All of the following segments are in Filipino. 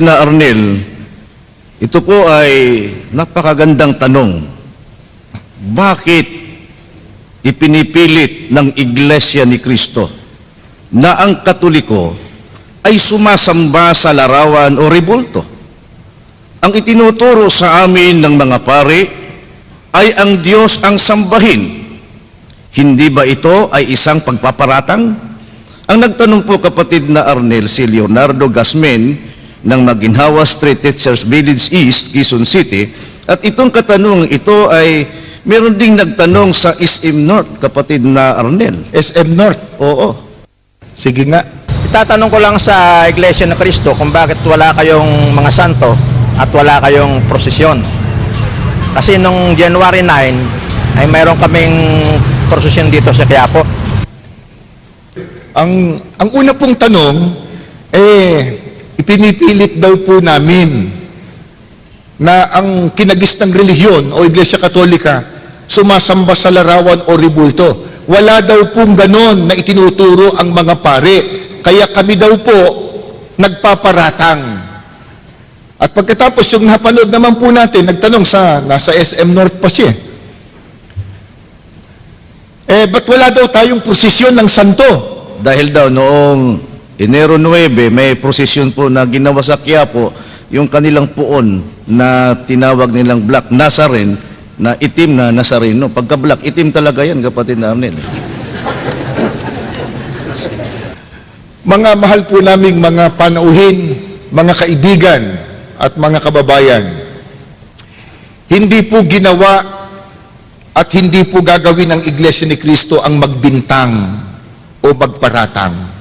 na Arnel, ito po ay napakagandang tanong. Bakit ipinipilit ng Iglesia ni Kristo na ang Katoliko ay sumasamba sa larawan o rebulto? Ang itinuturo sa amin ng mga pari ay ang Diyos ang sambahin. Hindi ba ito ay isang pagpaparatang? Ang nagtanong po kapatid na Arnel si Leonardo Gasmen ng Maginhawa Street Teachers Village East, Quezon City. At itong katanong ito ay meron ding nagtanong sa SM North, kapatid na Arnel. SM North. Oo. Sige nga. Itatanong ko lang sa Iglesia ng Cristo kung bakit wala kayong mga santo at wala kayong prosesyon. Kasi nung January 9 ay mayroon kaming prosesyon dito sa Quiapo. Ang, ang una pong tanong, eh, ipinipilit daw po namin na ang kinagis ng relihiyon o Iglesia Katolika sumasamba sa larawan o ribulto. Wala daw pong ganon na itinuturo ang mga pare. Kaya kami daw po nagpaparatang. At pagkatapos yung napanood naman po natin, nagtanong sa, nasa SM North pa siya. Eh, ba't wala daw tayong prosesyon ng santo? Dahil daw noong Enero 9, may prosesyon po na ginawa sa Quiapo, yung kanilang puon na tinawag nilang Black Nazarene, na itim na Nazareno. Pagka black, itim talaga yan, kapatid na Arnel. Mga mahal po naming mga panauhin, mga kaibigan at mga kababayan, hindi po ginawa at hindi po gagawin ng Iglesia ni Kristo ang magbintang o magparatang.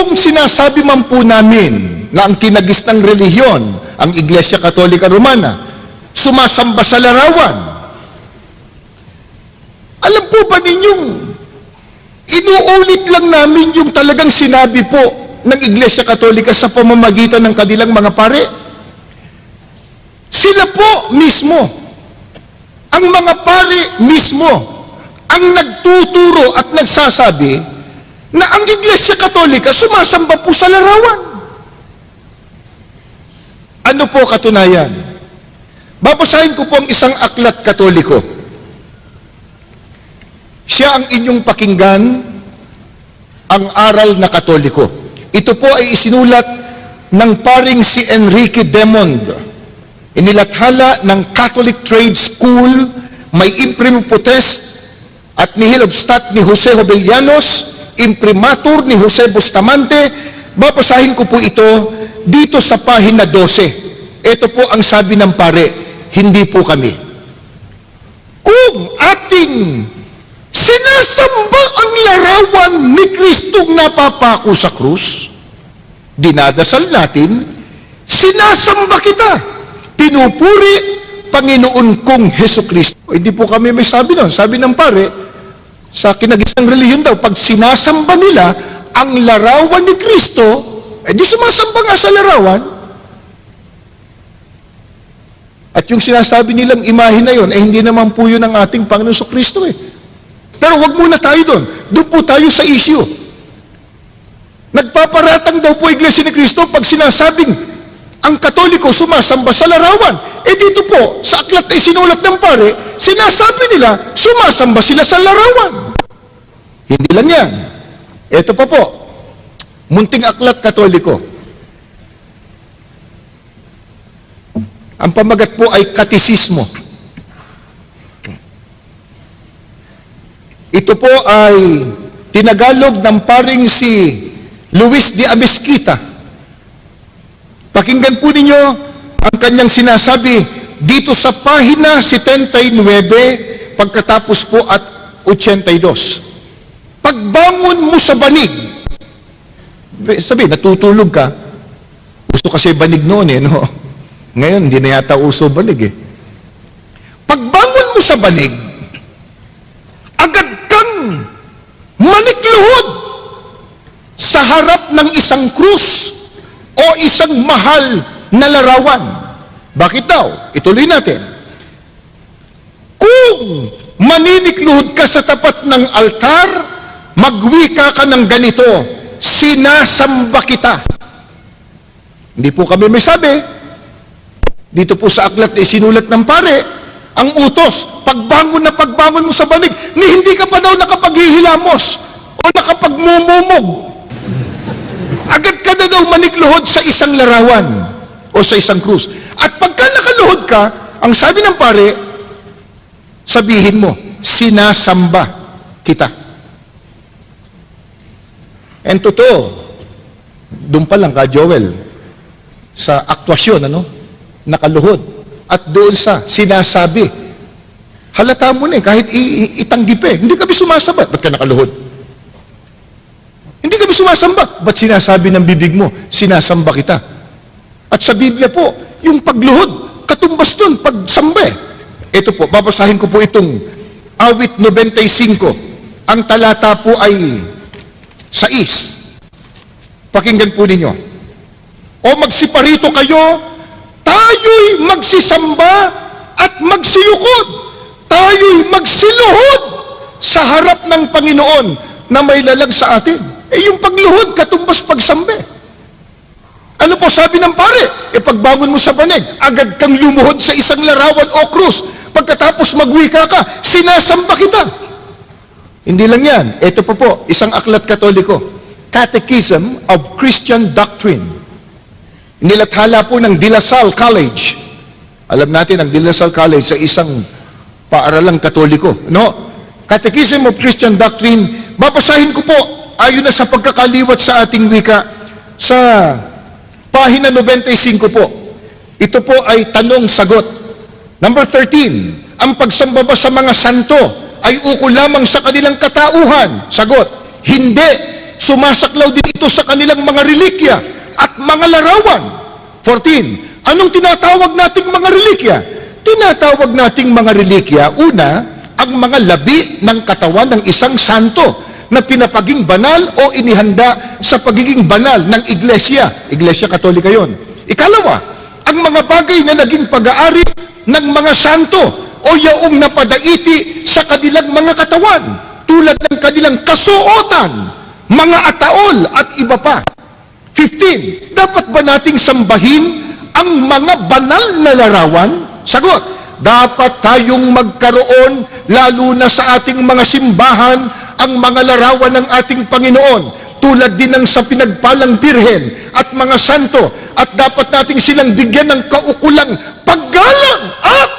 Kung sinasabi man po namin na ang kinagis ng relihiyon, ang Iglesia Katolika Romana, sumasamba sa larawan, alam po ba ninyong Inuulit lang namin yung talagang sinabi po ng Iglesia Katolika sa pamamagitan ng kanilang mga pare. Sila po mismo, ang mga pare mismo, ang nagtuturo at nagsasabi na ang Iglesia Katolika sumasamba po sa larawan. Ano po katunayan? Babasahin ko po ang isang aklat katoliko. Siya ang inyong pakinggan, ang aral na katoliko. Ito po ay isinulat ng paring si Enrique Demond. Inilathala ng Catholic Trade School, may imprim potes at nihil obstat ni Jose Jovellanos, imprimatur ni Jose Bustamante. Babasahin ko po ito dito sa pahina 12. Ito po ang sabi ng pare, hindi po kami. Kung ating Sinasamba ang larawan ni Kristong napapako sa krus. Dinadasal natin, sinasamba kita. Pinupuri, Panginoon kong Heso Kristo. Hindi po kami may sabi nun. Sabi ng pare, sa kinagisang reliyon daw, pag sinasamba nila ang larawan ni Kristo, eh di sumasamba nga sa larawan. At yung sinasabi nilang imahe na yun, eh hindi naman po yun ang ating Panginoon sa Kristo eh. Pero wag muna tayo doon. Doon po tayo sa issue. Nagpaparatang daw po Iglesia ni Cristo pag sinasabing ang Katoliko sumasamba sa larawan. Eh dito po, sa aklat na isinulat ng pare, sinasabi nila, sumasamba sila sa larawan. Hindi lang yan. Ito pa po, munting aklat Katoliko. Ang pamagat po ay katisismo. Ito po ay tinagalog ng paring si Luis de Amesquita. Pakinggan po ninyo ang kanyang sinasabi dito sa pahina 79 pagkatapos po at 82. Pagbangon mo sa banig, sabi, natutulog ka. Uso kasi banig noon eh, no? Ngayon, hindi na yata uso banig eh. Pagbangon mo sa banig, agad kang manikluhod sa harap ng isang krus o isang mahal na larawan. Bakit daw? Ituloy natin. Kung maninikluhod ka sa tapat ng altar, magwika ka ng ganito, sinasamba kita. Hindi po kami may sabi. Dito po sa aklat na isinulat ng pare, ang utos, pagbangon na pagbangon mo sa banig, ni hindi ka pa daw nakapaghihilamos o nakapagmumumog. Agad ka na daw manikluhod sa isang larawan o sa isang krus. At pagka nakaluhod ka, ang sabi ng pare, sabihin mo, sinasamba kita. And totoo, doon pa lang ka, Joel, sa aktwasyon, ano, nakaluhod. At doon sa sinasabi, halata mo na eh, kahit itanggi eh, hindi kami sumasabat, ba't ka nakaluhod? Hindi kami sumasamba, ba't sinasabi ng bibig mo, sinasamba kita? At sa Biblia po, yung pagluhod, katumbas doon, pagsamba eh. Ito po, babasahin ko po itong awit 95. Ang talata po ay sais. Pakinggan po ninyo. O magsiparito kayo, tayo'y magsisamba at magsiyukod. Tayo'y magsiluhod sa harap ng Panginoon na may lalag sa atin. Eh yung pagluhod, katumbas pagsambe. Ano po sabi ng pare? E pagbangon mo sa banig, agad kang lumuhod sa isang larawan o krus. Pagkatapos magwika ka, sinasamba kita. Hindi lang yan. Ito po po, isang aklat katoliko. Catechism of Christian Doctrine. Nilathala po ng De La Salle College. Alam natin, ang De La Salle College sa isang paaralang katoliko. No? Catechism of Christian Doctrine, babasahin ko po, ayon na sa pagkakaliwat sa ating wika, sa pahina 95 po. Ito po ay tanong-sagot. Number 13, ang pagsamba ba sa mga santo ay ukol lamang sa kanilang katauhan? Sagot, hindi. Sumasaklaw din ito sa kanilang mga relikya at mga larawan. 14, anong tinatawag nating mga relikya? Tinatawag nating mga relikya, una, ang mga labi ng katawan ng isang santo na pinapaging banal o inihanda sa pagiging banal ng iglesia. Iglesia Katolika yon. Ikalawa, ang mga bagay na naging pag-aari ng mga santo o yaong napadaiti sa kanilang mga katawan tulad ng kanilang kasuotan, mga ataol at iba pa. 15. Dapat ba nating sambahin ang mga banal na larawan? Sagot, dapat tayong magkaroon lalo na sa ating mga simbahan ang mga larawan ng ating Panginoon tulad din ng sa pinagpalang birhen at mga santo at dapat nating silang bigyan ng kaukulang paggalang at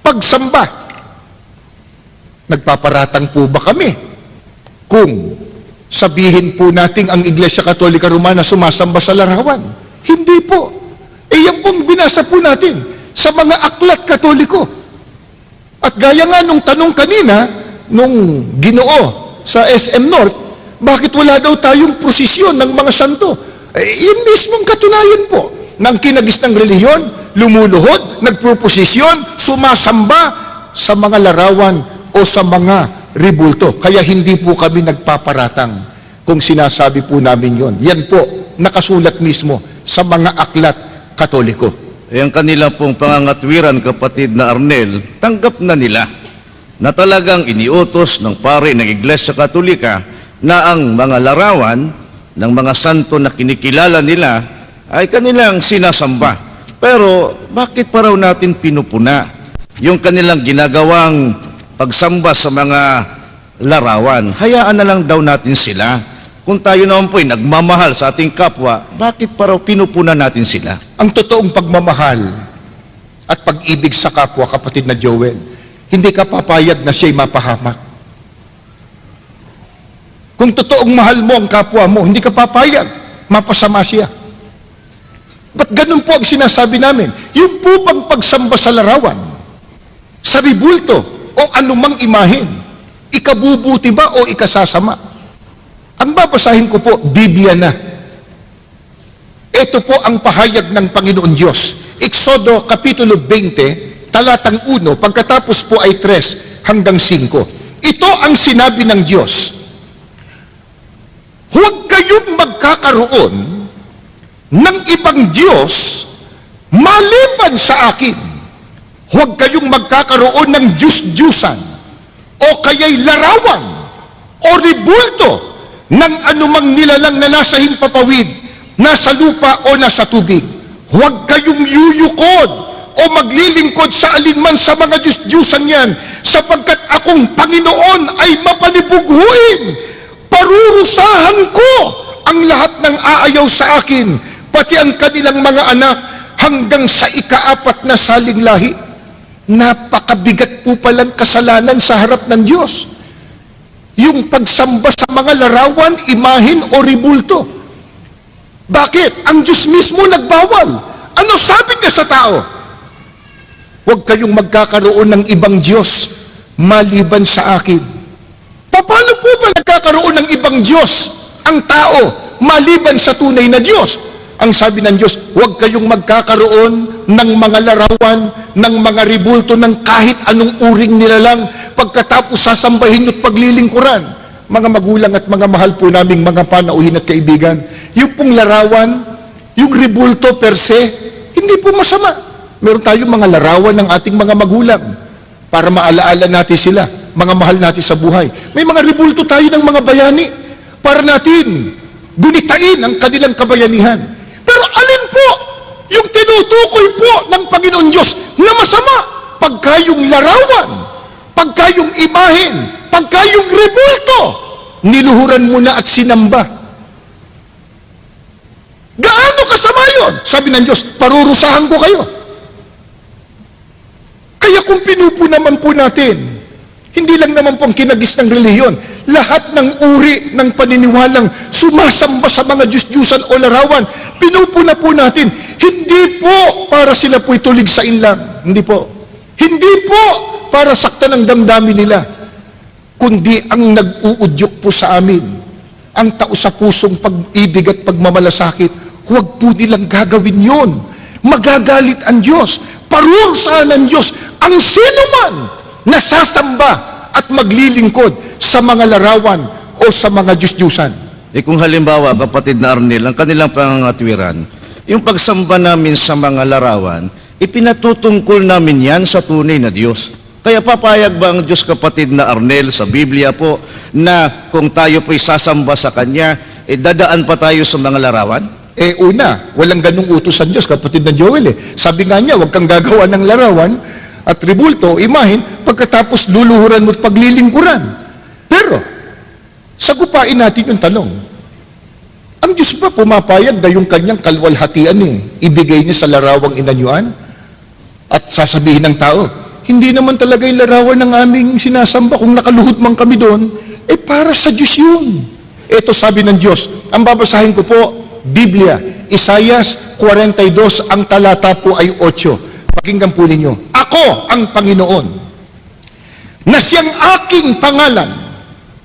pagsamba. Nagpaparatang po ba kami kung sabihin po nating ang Iglesia Katolika Romana sumasamba sa larawan? Hindi po. Eh yan pong binasa po natin sa mga aklat katoliko. At gaya nga nung tanong kanina, nung ginoo sa SM North, bakit wala daw tayong prosesyon ng mga santo? Eh, yun mismong katunayan po ng kinagis ng reliyon, lumuluhod, nagproposisyon, sumasamba sa mga larawan o sa mga ribulto. Kaya hindi po kami nagpaparatang kung sinasabi po namin yon. Yan po, nakasulat mismo sa mga aklat katoliko. Ang kanila pong pangangatwiran, kapatid na Arnel, tanggap na nila na talagang iniutos ng pare ng Iglesia Katolika na ang mga larawan ng mga santo na kinikilala nila ay kanilang sinasamba. Pero bakit pa raw natin pinupuna yung kanilang ginagawang pagsamba sa mga larawan? Hayaan na lang daw natin sila. Kung tayo naman po ay nagmamahal sa ating kapwa, bakit pa raw pinupuna natin sila? Ang totoong pagmamahal at pag-ibig sa kapwa, kapatid na Joel, hindi ka papayag na siya'y mapahamak. Kung totoong mahal mo ang kapwa mo, hindi ka papayag, mapasama siya. Ba't ganun po ang sinasabi namin? Yung po bang pagsamba sa larawan, sa ribulto, o anumang imahin, ikabubuti ba o ikasasama? Ang babasahin ko po, Biblia na. Ito po ang pahayag ng Panginoon Diyos. Exodo Kapitulo 20, talatang 1, pagkatapos po ay 3 hanggang 5. Ito ang sinabi ng Diyos. Huwag kayong magkakaroon ng ibang Diyos maliban sa akin. Huwag kayong magkakaroon ng Diyos-Diyusan o kaya'y larawan o ribulto ng anumang nilalang na nasa himpapawid nasa lupa o nasa tubig. Huwag kayong yuyukod o maglilingkod sa alinman sa mga Diyos-Diyusan yan, sapagkat akong Panginoon ay mapanibughuin. Parurusahan ko ang lahat ng aayaw sa akin, pati ang kanilang mga anak, hanggang sa ikaapat na saling lahi. Napakabigat po palang kasalanan sa harap ng Diyos. Yung pagsamba sa mga larawan, imahin o ribulto. Bakit? Ang Diyos mismo nagbawal. Ano sabi niya sa tao? Huwag kayong magkakaroon ng ibang Diyos maliban sa akin. Paano po ba nagkakaroon ng ibang Diyos ang tao maliban sa tunay na Diyos? Ang sabi ng Diyos, huwag kayong magkakaroon ng mga larawan, ng mga ribulto, ng kahit anong uring nilalang pagkatapos sasambahin at paglilingkuran. Mga magulang at mga mahal po naming mga panauhin at kaibigan, yung pong larawan, yung ribulto per se, hindi po masama. Meron tayong mga larawan ng ating mga magulang para maalaala natin sila, mga mahal natin sa buhay. May mga ribulto tayo ng mga bayani para natin gunitain ang kanilang kabayanihan. Pero alin po yung tinutukoy po ng Panginoon Diyos na masama? Pagka yung larawan, pagka yung imahen, pagka yung rebulto, niluhuran mo na at sinamba. Gaano kasama yun? Sabi ng Diyos, parurusahan ko kayo. Kaya kung pinupo naman po natin, hindi lang naman po ang kinagis ng relihiyon, lahat ng uri ng paniniwalang sumasamba sa mga Diyos-Diyusan o larawan, pinupo na po natin, hindi po para sila po'y tulig sa inlang. Hindi po. Hindi po para sakta ng damdamin nila, kundi ang nag-uudyok po sa amin, ang tao sa pusong pag-ibig at pagmamalasakit, huwag po nilang gagawin yon. Magagalit ang Diyos, parurusahan ng Diyos ang sino man na sasamba at maglilingkod sa mga larawan o sa mga Diyos-Diyusan. Eh kung halimbawa, kapatid na Arnel, ang kanilang pangangatwiran, yung pagsamba namin sa mga larawan, ipinatutungkol namin yan sa tunay na Diyos. Kaya papayag ba ang Diyos kapatid na Arnel sa Biblia po na kung tayo po'y sasamba sa Kanya, eh dadaan pa tayo sa mga larawan? Eh una, walang ganung utos ang Diyos, kapatid na Joel eh. Sabi nga niya, huwag kang gagawa ng larawan at tribulto o imahin pagkatapos luluhuran mo at paglilingkuran. Pero, sagupain natin yung tanong. Ang Diyos ba pumapayag na yung kanyang kalwalhatian eh, ibigay niya sa larawang inanyuan? At sasabihin ng tao, hindi naman talaga yung larawan ng aming sinasamba kung nakaluhod man kami doon, eh para sa Diyos yun. Ito sabi ng Diyos, ang babasahin ko po, Biblia, Isayas 42, ang talata po ay 8. Pakinggan po ninyo. Ako ang Panginoon, na siyang aking pangalan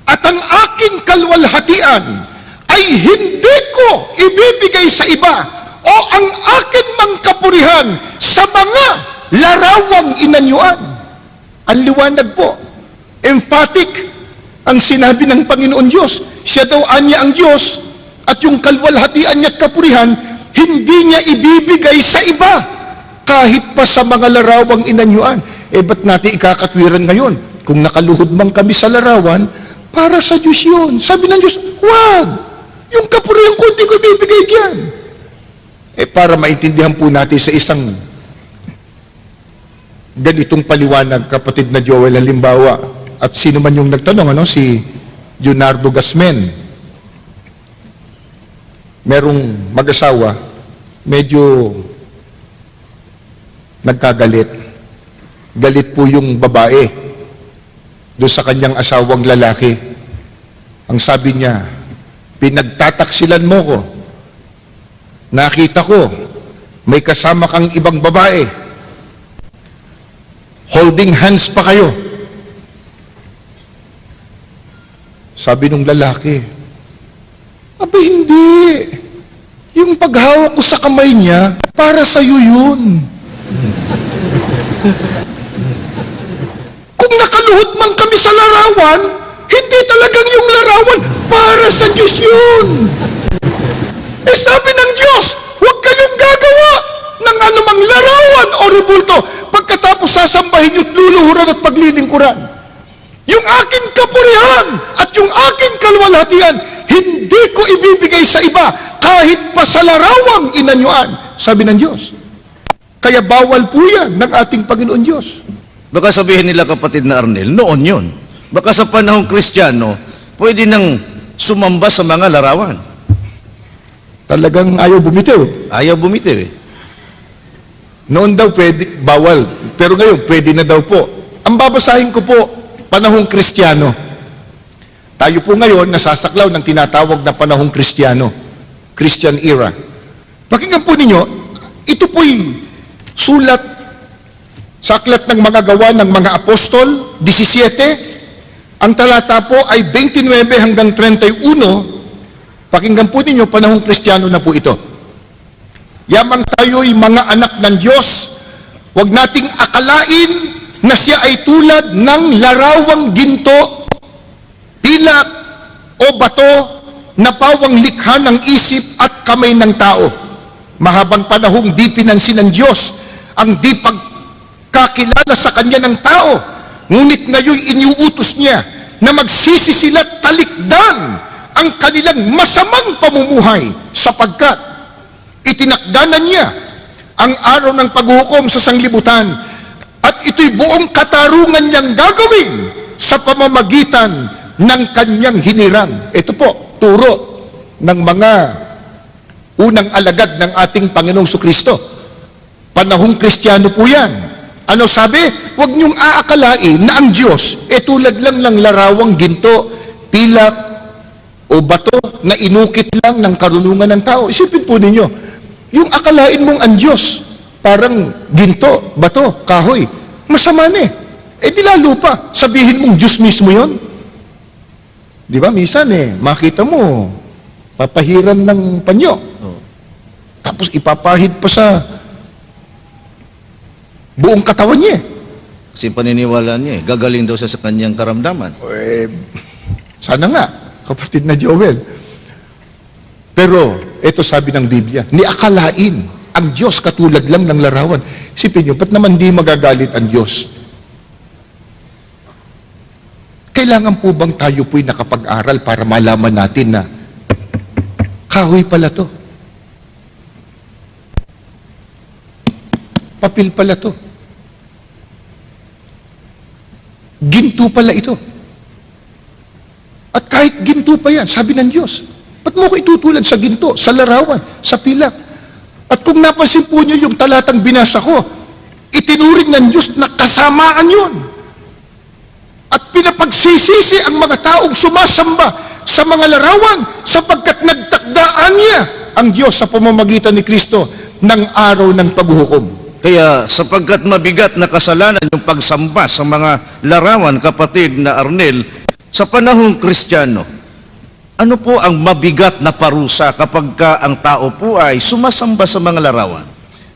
at ang aking kalwalhatian ay hindi ko ibibigay sa iba o ang akin mang kapurihan sa mga larawang inanyuan. Ang liwanag po. Emphatic ang sinabi ng Panginoon Diyos. Siya daw anya ang Diyos at yung kalwalhatian niya at kapurihan, hindi niya ibibigay sa iba kahit pa sa mga larawang inanyuan. Eh, ba't natin ikakatwiran ngayon? Kung nakaluhod man kami sa larawan, para sa Diyos yun. Sabi ng Diyos, wag! Yung kapurihan ko, hindi ko ibibigay diyan. Eh, para maintindihan po natin sa isang ganitong paliwanag, kapatid na Joel, halimbawa, at sino man yung nagtanong, ano, si Leonardo Gasmen, merong mag-asawa, medyo nagkagalit. Galit po yung babae doon sa kanyang asawang lalaki. Ang sabi niya, pinagtataksilan mo ko. Nakita ko, may kasama kang ibang babae. Holding hands pa kayo. Sabi nung lalaki, Aba hindi. Yung paghawak ko sa kamay niya, para sa iyo yun. Kung nakaluhod man kami sa larawan, hindi talagang yung larawan, para sa Diyos yun. Eh sabi ng Diyos, huwag kayong gagawa ng anumang larawan o rebulto pagkatapos sasambahin yung luluhuran at paglilingkuran. Yung aking kapurihan at yung aking kalwalhatian, hindi ko ibibigay sa iba kahit pa sa larawang inanyuan, sabi ng Diyos. Kaya bawal po yan ng ating Panginoon Diyos. Baka sabihin nila kapatid na Arnel, noon yon. Baka sa panahong Kristiyano, pwede nang sumamba sa mga larawan. Talagang ayaw bumitiw. Ayaw bumitiw eh. Noon daw pwede, bawal. Pero ngayon, pwede na daw po. Ang babasahin ko po, panahong Kristiyano. Tayo po ngayon nasasaklaw ng tinatawag na panahong Kristiyano. Christian era. Pakinggan po ninyo, ito po'y sulat sa aklat ng mga gawa ng mga apostol, 17. Ang talata po ay 29 hanggang 31. Pakinggan po ninyo, panahong Kristiyano na po ito. Yamang tayo'y mga anak ng Diyos, huwag nating akalain na siya ay tulad ng larawang ginto, pilak o bato na pawang likha ng isip at kamay ng tao. Mahabang panahong di pinansin ng Diyos ang di pagkakilala sa kanya ng tao, ngunit ngayon iniuutos niya na magsisi sila't talikdan ang kanilang masamang pamumuhay sapagkat itinakdanan niya ang araw ng paghukom sa sanglibutan at ito'y buong katarungan niyang gagawin sa pamamagitan ng kanyang hinirang. Ito po, turo ng mga unang alagad ng ating Panginoong Kristo. Panahong Kristiyano po yan. Ano sabi? Huwag niyong aakalain na ang Diyos e tulad lang ng larawang ginto, pilak, o bato na inukit lang ng karunungan ng tao. Isipin po ninyo, yung akalain mong ang Diyos, parang ginto, bato, kahoy, masama na eh. Eh di lalo pa, sabihin mong Diyos mismo yon. Di ba, misan eh, makita mo, papahiran ng panyo. Tapos ipapahid pa sa buong katawan niya. eh. Kasi paniniwala niya eh, gagaling daw siya sa kanyang karamdaman. Eh, sana nga, kapatid na Joel. Pero, ito sabi ng Biblia, niakalain ang Diyos katulad lang ng larawan. Isipin niyo, ba't naman di magagalit ang Diyos? Kailangan po bang tayo po'y nakapag-aral para malaman natin na kahoy pala to? Papil pala to? Ginto pala ito. At kahit ginto pa yan, sabi ng Diyos, ba't mo ko itutulad sa ginto, sa larawan, sa pilak? At kung napansin po niyo yung talatang binasa ko, itinuring ng Diyos na kasamaan yun. At pinapagsisisi ang mga taong sumasamba sa mga larawan sapagkat nagtakdaan niya ang Diyos sa pamamagitan ni Kristo ng araw ng paghuhukom. Kaya sapagkat mabigat na kasalanan yung pagsamba sa mga larawan, kapatid na Arnel, sa panahong Kristiyano, ano po ang mabigat na parusa kapag ka ang tao po ay sumasamba sa mga larawan?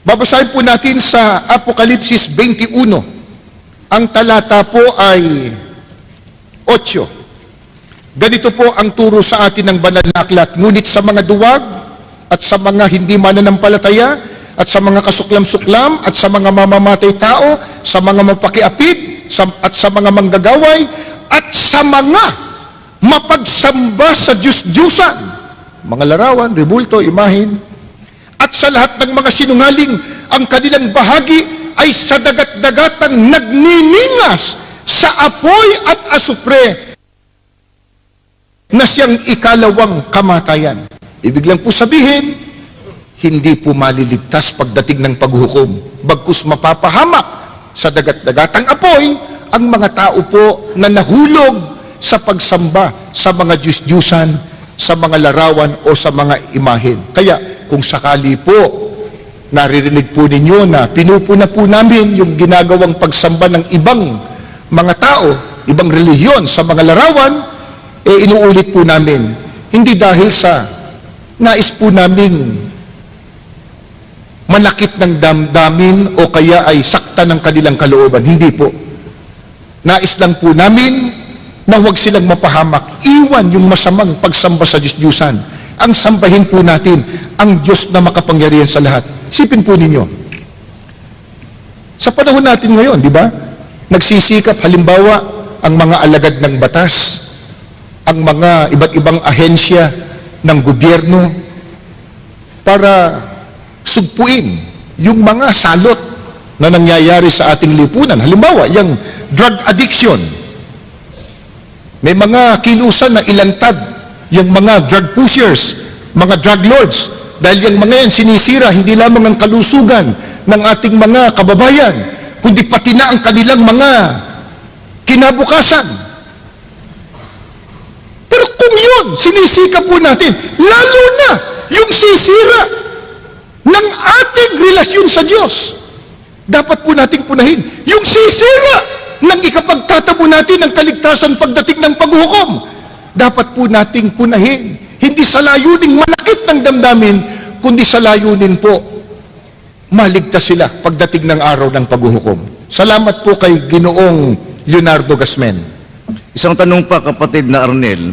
Babasahin po natin sa Apokalipsis 21. Ang talata po ay 8. Ganito po ang turo sa atin ng banal na aklat. Ngunit sa mga duwag at sa mga hindi mananampalataya at sa mga kasuklam-suklam at sa mga mamamatay tao, sa mga mapakiapid sa, at sa mga manggagaway at sa mga mapagsamba sa Diyos-Diyusan, mga larawan, rebulto, imahin, at sa lahat ng mga sinungaling, ang kanilang bahagi ay sa dagat-dagatang nagniningas sa apoy at asupre na siyang ikalawang kamatayan. Ibig lang po sabihin, hindi po maliligtas pagdating ng paghukom. Bagkus mapapahamak sa dagat-dagatang apoy ang mga tao po na nahulog sa pagsamba sa mga Diyos-Diyusan, sa mga larawan o sa mga imahen. Kaya kung sakali po naririnig po ninyo na pinupuna po namin yung ginagawang pagsamba ng ibang mga tao, ibang relihiyon sa mga larawan, eh inuulit po namin. Hindi dahil sa nais po namin manakit ng damdamin o kaya ay sakta ng kanilang kalooban. Hindi po. Nais lang po namin na huwag silang mapahamak. Iwan yung masamang pagsamba sa Diyos-Diyusan. Ang sambahin po natin ang Diyos na makapangyarihan sa lahat. Sipin po ninyo. Sa panahon natin ngayon, di ba? Nagsisikap halimbawa ang mga alagad ng batas, ang mga iba't ibang ahensya ng gobyerno, para sugpuin yung mga salot na nangyayari sa ating lipunan. Halimbawa, yung drug addiction. May mga kilusan na ilantad yung mga drug pushers, mga drug lords. Dahil yung mga yan sinisira hindi lamang ang kalusugan ng ating mga kababayan, kundi pati na ang kanilang mga kinabukasan. Pero kung yun, sinisika po natin, lalo na yung sisira ng ating relasyon sa Diyos. Dapat po nating punahin yung sisira ng ikapagtatabo natin ng kaligtasan pagdating ng paghukom. Dapat po nating punahin. Hindi sa layuning malakit ng damdamin, kundi sa layunin po maligtas sila pagdating ng araw ng paghuhukom. Salamat po kay Ginoong Leonardo Gasmen. Isang tanong pa kapatid na Arnel,